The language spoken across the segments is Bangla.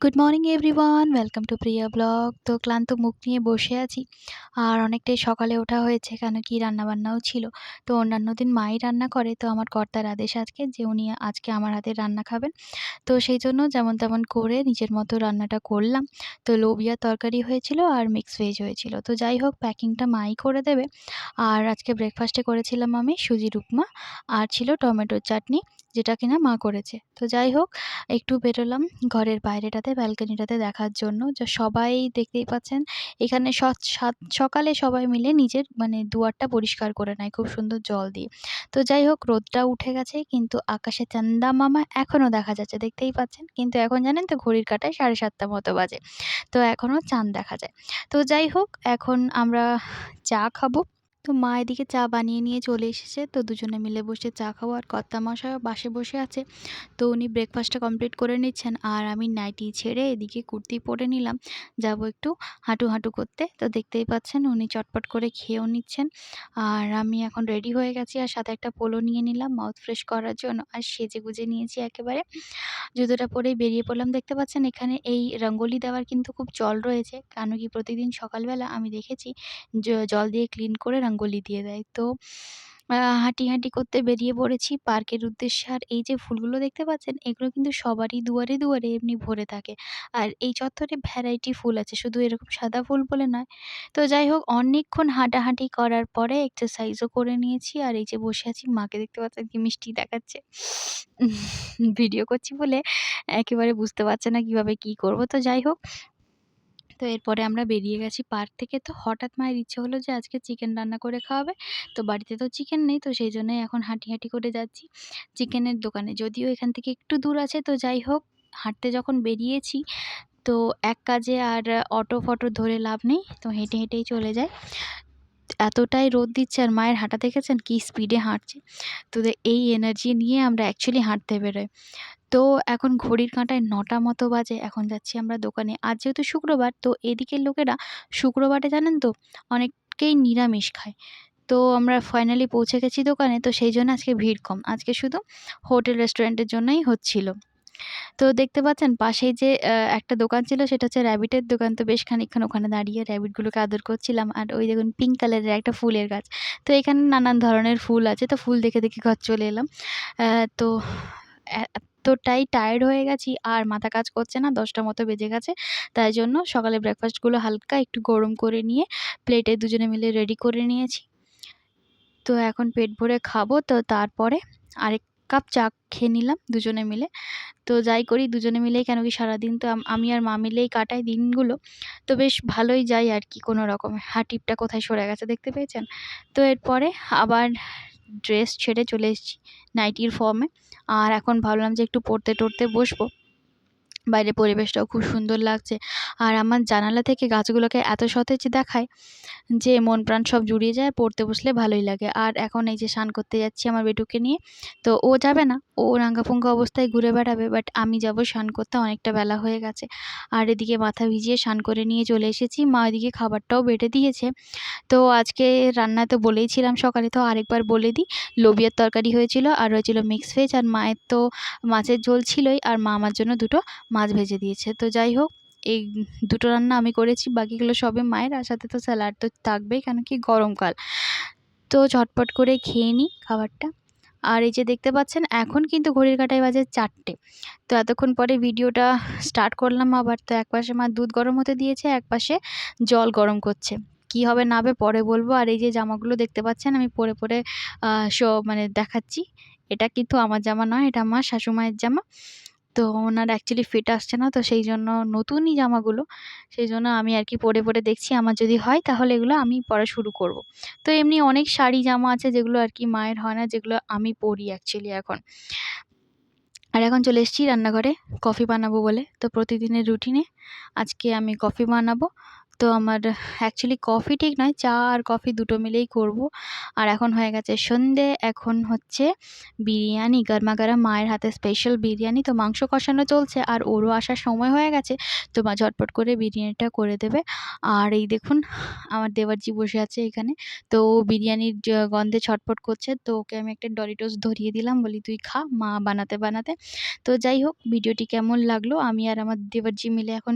Good morning everyone welcome to Priya blog তো ক্লান্ত মুখ নিয়ে বসে আছি। আর অনেকটাই সকালে ওঠা হয়েছে, কেন কি রান্নাবান্নাও ছিল। তো অন্যান্য দিন মাই রান্না করে, তো আমার কর্তার আদেশ আজকে যে উনি আজকে আমার হাতে রান্না খাবেন। তো সেই জন্য যেমন তেমন করে নিজের মতো রান্নাটা করলাম। তো লোবিয়া তরকারি হয়েছিল আর মিক্স ভেজ হয়েছিল। তো যাই হোক প্যাকিংটা মাই করে দেবে। আর আজকে ব্রেকফাস্টে করেছিলাম আমি সুজির উপমা আর ছিল টমেটোর চাটনি। যেটা কিনা মা করেছে। তো যাই হোক, একটু বেরোলাম ঘরের বাইরেটাতে, ব্যালকনিটাতে দেখার জন্য। যে সবাই দেখতেই পাচ্ছেন, এখানে সকালে সবাই মিলে নিজের মানে দুয়ারটা পরিষ্কার করে নেয়, খুব সুন্দর জল দিয়ে। তো যাই হোক, রোদটা উঠে গেছে, কিন্তু আকাশে চান্দা মামা এখনও দেখা যাচ্ছে, দেখতেই পাচ্ছেন। কিন্তু এখন জানেন তো, ঘড়ির কাটায় সাড়ে সাতটা মতো বাজে। তো এখনও চাঁদ দেখা যায়। তো যাই হোক, এখন আমরা চা খাব। তো মা এদিকে চা বানিয়ে নিয়ে চলে এসেছে। তো দুজনে মিলে বসে চা খাব আর কর্তামশাইও বাসে বসে আছে। তো উনি ব্রেকফাস্টটা কমপ্লিট করে নিচ্ছেন আর আমি নাইটি ছেড়ে এদিকে কুর্তি পরে নিলাম। যাব একটু হাঁটু হাঁটু করতে। তো দেখতেই পাচ্ছেন উনি চটপট করে খেয়েও নিচ্ছেন। আর আমি এখন রেডি হয়ে গেছি আর সাথে একটা পোলো নিয়ে নিলাম মাউথ ফ্রেশ করার জন্য। আর সেজে গুজে নিয়েছি একেবারে। জুতোটা পরেই বেরিয়ে পড়লাম। দেখতে পাচ্ছেন এখানে এই রঙ্গোলি দেওয়ার কিন্তু খুব জল রয়েছে। কেন কি প্রতিদিন সকালবেলা আমি দেখেছি জল দিয়ে ক্লিন করে রঙ্গোলি দিয়ে দেয়। তো হাঁটি করতে বেরিয়ে পড়েছি। পার্কের উদ্দেশ্যে আর এই যে ফুলগুলো দেখতে পাচ্ছেন, এগুলো কিন্তু সবারই দুয়ারে দুয়ারে এমনি ভরে থাকে। আর এই চত্বরে ভ্যারাইটি ফুল আছে, শুধু এরকম সাদা ফুল বলে নয়। তো যাই হোক, অনেকক্ষণ হাঁটাহাঁটি করার পরে এক্সারসাইজও করে নিয়েছি। আর এই যে বসে আছি, মাকে দেখতে পাচ্ছেন কি মিষ্টি দেখাচ্ছে। ভিডিও করছি বলে একেবারে বুঝতে পারছে না কীভাবে কি করব। তো যাই হোক তো এরপরে আমরা বেরিয়ে গেছি পার্ক থেকে। তো হঠাৎ মায়ের ইচ্ছে হলো যে আজকে চিকেন রান্না করে খাওয়াবে। তো বাড়িতে তো চিকেন নেই, তো সেই জন্যই এখন হাঁটি হাঁটি করে যাচ্ছি। চিকেনের দোকানে যদিও এখান থেকে একটু দূর আছে, তো যাই হোক, হাঁটতে যখন বেরিয়েছি, তো এক কাজে আর অটো ফটো ধরে লাভ নেই, তো হেঁটে হেঁটেই চলে যায় এতটাই রোদ দিচ্ছে আর মায়ের হাঁটা দেখেছেন কি স্পিডে হাঁটছে। তো এই এনার্জি নিয়ে আমরা অ্যাকচুয়ালি হাঁটতে বেরোই। তো এখন ঘড়ির কাঁটায় নটা মতো বাজে, এখন যাচ্ছি আমরা দোকানে। আজ যেহেতু শুক্রবার, তো এদিকের লোকেরা শুক্রবারে জানেন তো, অনেককেই নিরামিষ খায়। তো আমরা ফাইনালি পৌঁছে গেছি দোকানে, তো সেই জন্য আজকে ভিড় কম। আজকে শুধু হোটেল রেস্টুরেন্টের জন্যই হচ্ছিল। তো দেখতে পাচ্ছেন, পাশেই যে একটা দোকান ছিল, সেটা হচ্ছে র্যাবিটের দোকান। তো বেশ খানিকক্ষণ ওখানে দাঁড়িয়ে র্যাবিটগুলোকে আদর করছিলাম। আর ওই দেখুন পিঙ্ক কালারের একটা ফুলের গাছ। তো এখানে নানান ধরনের ফুল আছে। তো ফুল দেখে দেখে ঘর চলে এলাম। তো এতটাই টায়ার্ড হয়ে গেছি, আর মাথা কাজ করছে না দশটা মতো বেজে গেছে। তাই জন্য সকালে ব্রেকফাস্টগুলো হালকা একটু গরম করে নিয়ে প্লেটে দুজনে মিলে রেডি করে নিয়েছি। তো এখন পেট ভরে খাব, তো তারপরে আরেক কাপ চা খেয়ে নিলাম দুজনে মিলে। তো যাই করি, দুজনে মিলেই কেন কি সারাদিন তো আমি আর মা মিলেই কাটাই দিনগুলো। তো বেশ ভালোই যাই আর কি, কোনো রকমে। আর টিপটা কোথায় সরে গেছে দেখতে পেয়েছেন? তো এরপরে আবার ড্রেস ছেড়ে চলে এসেছি নাইটির ফর্মে আর এখন ভাবলাম যে একটু পড়তে টড়তে বসবো। বাইরের পরিবেশটাও খুব সুন্দর লাগছে। আর আমার জানালা থেকে গাছগুলোকে এত সতেজ দেখায় যে মন প্রাণ সব জুড়িয়ে যায় পড়তে বসলে ভালোই লাগে। আর এখন এই যে স্নান করতে যাচ্ছি আমার বেটুকে নিয়ে তো ও যাবে না। ও রাঙ্গাফুঙ্গা অবস্থায় ঘুরে বেড়াবে বাট আমি যাব স্নান করতে অনেকটা বেলা হয়ে গেছে। আর এদিকে মাথা ভিজিয়ে স্নান করে নিয়ে চলে এসেছি। মা এদিকে খাবারটাও বেটে দিয়েছে। তো আজকে রান্না তো বলেইছিলাম সকালে তো আরেকবার বলে দিই। লোবিয়ার তরকারি হয়েছিল আর হয়েছিল মিক্স ভেজ আর মায়ের তো মাছের ঝোল ছিলই আর মা আমার জন্য দুটো মাছ ভেজে দিয়েছে। তো যাই হোক, এই দুটো রান্না আমি করেছি, বাকিগুলো সবে মায়ের, আর সাথে তো স্যালাড তো থাকবেই, কেন কি গরমকাল তো ঝটপট করে খেয়ে নিই খাবারটা। আর এই যে দেখতে পাচ্ছেন, এখন কিন্তু ঘড়ির কাঁটায় বাজে চারটে। তো এতক্ষণ পরে ভিডিওটা স্টার্ট করলাম আবার, তো এক পাশে মা দুধ গরম হতে দিয়েছে, এক পাশে জল গরম করছে। কি হবে না হবে পরে বলব, আর এই যে জামাগুলো দেখতে পাচ্ছেন, আমি পরে পরে শো মানে দেখাচ্ছি। এটা কিন্তু আমার জামা নয়, এটা আমার শাশুমায়ের জামা। তো ওনার অ্যাকচুয়ালি ফিট আসছে না, তো সেই জন্য নতুনই জামাগুলো সেই জন্য আমি আর কি পরে পরে দেখছি আমার যদি হয় তাহলে এগুলো আমি পরা শুরু করব। তো এমনি অনেক শাড়ি জামা আছে যেগুলো আর কি মায়ের হয় না, যেগুলো আমি পরি অ্যাকচুয়ালি এখন। আর এখন চলে এসেছি রান্নাঘরে, কফি বানাবো বলে। তো প্রতিদিনের রুটিনে আজকে আমি কফি বানাবো তো আমার অ্যাকচুয়ালি কফি ঠিক নয়, চা আর কফি দুটো মিলেই করব। আর এখন হয়ে গেছে সন্ধে, এখন হচ্ছে বিরিয়ানি, গরমা গরম মায়ের হাতে স্পেশাল বিরিয়ানি। তো মাংস কষানো চলছে আর ওরও আসার সময় হয়ে গেছে, তো মা ঝটপট করে বিরিয়ানিটা করে দেবে। আর এই দেখুন, আমার দেওয়ারজি বসে আছে এখানে। তো বিরিয়ানির গন্ধে ছটপট করছে, তো ওকে আমি একটা ডরিটোস ধরিয়ে দিলাম, বলি তুই খা, মা বানাতে বানাতে। তো যাই হোক, ভিডিওটি কেমন লাগল, আমি আর আমার দেওয়ারজি মিলে এখন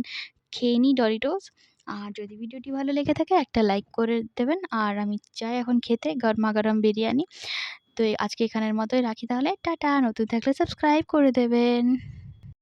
খেয়ে নিই ডরিটোস আর যদি ভিডিওটি ভালো লেগে থাকে, একটা লাইক করে দেবেন। আর আমি চাই এখন খেতে গরমা গরম বিরিয়ানি। তো আজকে এখানের মতোই রাখি তাহলে। টাটা, নতুন থাকলে সাবস্ক্রাইব করে দেবেন।